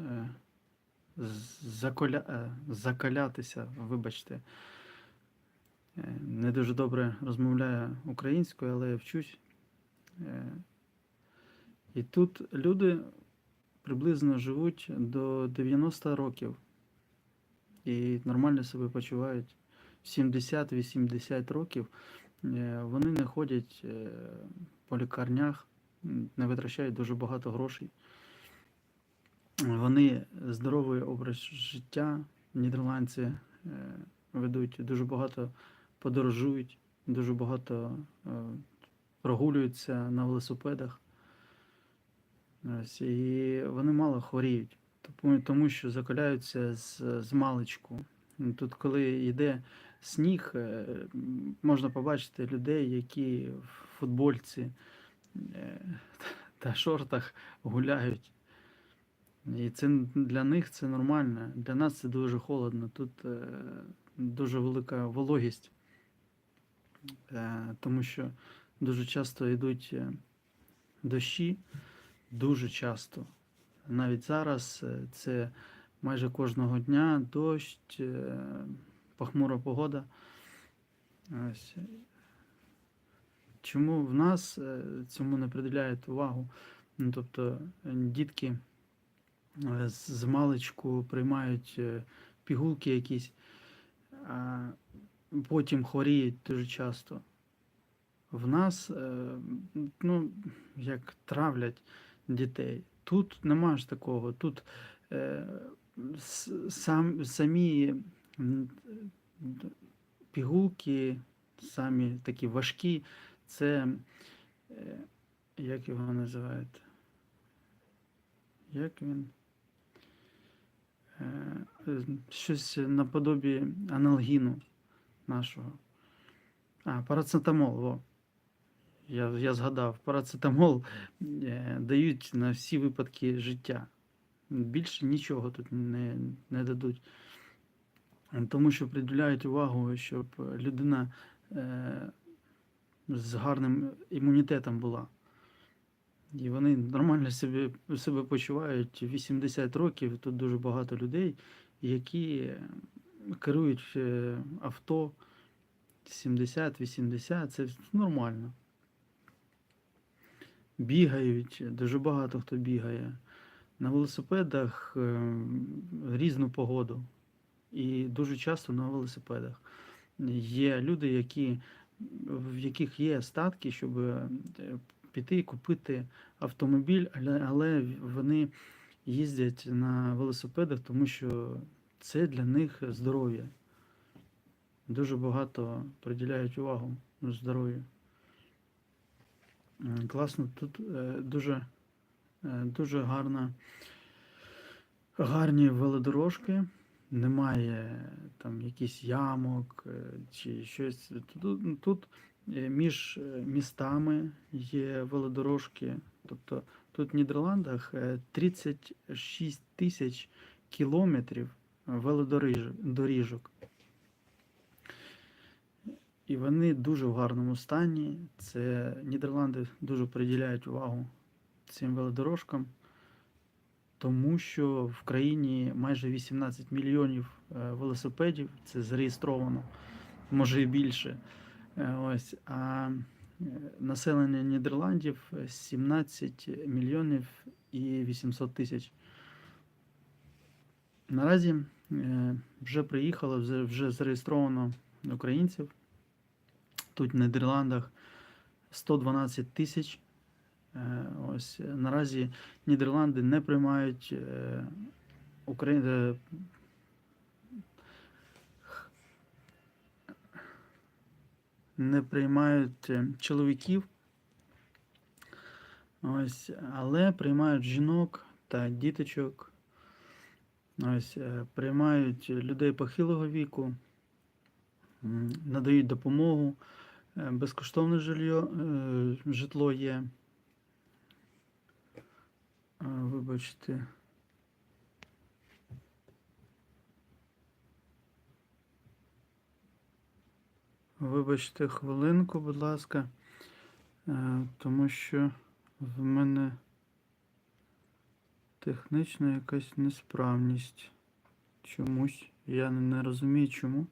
е, заколя... е, закалятися, вибачте. Е, Не дуже добре розмовляю українською, але я вчусь. І тут люди приблизно живуть до 90 років і нормально себе почувають. 70-80 років вони не ходять по лікарнях, не витрачають дуже багато грошей. Вони здоровий образ життя, нідерландці е, ведуть дуже багато подорожують, дуже багато е, прогулюються на велосипедах. Ось, і вони мало хворіють, тому, що закаляються з, з маличку. Тут, коли йде сніг, е, можна побачити людей, які в футбольці та шортах гуляють. І це для них це нормально. Для нас це дуже холодно. Тут е, дуже велика вологість, е, тому що дуже часто йдуть е, дощі, дуже часто. Навіть зараз е, це майже кожного дня дощ, е, похмура погода. Ось. Чому в нас е, цьому не приділяють увагу? Ну, тобто дітки з з маличку приймають е, пігулки якісь, а потім хворіють дуже часто. В нас, е, ну, як травлять дітей. Тут нема ж такого. Тут е, сам, самі пігулки, самі такі важкі, це е, як його називають? Як він? Е, Щось наподобі аналгіну нашого. А, парацетамол, во. Я, я згадав, парацетамол е, дають на всі випадки життя. Більше нічого тут не, не дадуть. Тому що приділяють увагу, щоб людина е, з гарним імунітетом була. І вони нормально себе, себе почувають 80 років. Тут дуже багато людей, які керують е, авто 70-80, це нормально. Бігають, дуже багато хто бігає. На велосипедах е, різну погоду. І дуже часто на велосипедах. Є люди, які, в яких є статки, щоб е, піти і купити автомобіль, але, вони їздять на велосипедах, тому що це для них здоров'я. Дуже багато приділяють увагу здоров'ю. Класно, тут е, дуже, е, дуже гарна, гарні велодорожки. Немає там якісь ямок е, чи щось. Тут, тут е, між е, містами є велодорожки. Тобто тут в Нідерландах е, 36 тисяч кілометрів велодоріжок. І вони дуже в гарному стані. Це Нідерланди дуже приділяють увагу цим велодорожкам, тому що в країні майже 18 мільйонів е, велосипедів, це зареєстровано, може і більше. Е, Ось, а е, населення Нідерландів 17 мільйонів і 800 тисяч. Наразі вже приїхало, вже зареєстровано українців. Тут в Нідерландах 112 тисяч. Е, Ось наразі Нідерланди не приймають е, Украї... е, не приймають е, чоловіків. Ось, але приймають жінок та діточок. Ось, е, приймають людей похилого віку, надають допомогу. Е, Безкоштовне е, житло є. Вибачте. Вибачте хвилинку, будь ласка, е, тому що в мене Технічна якась несправність. Чомусь. Я не розумію чому.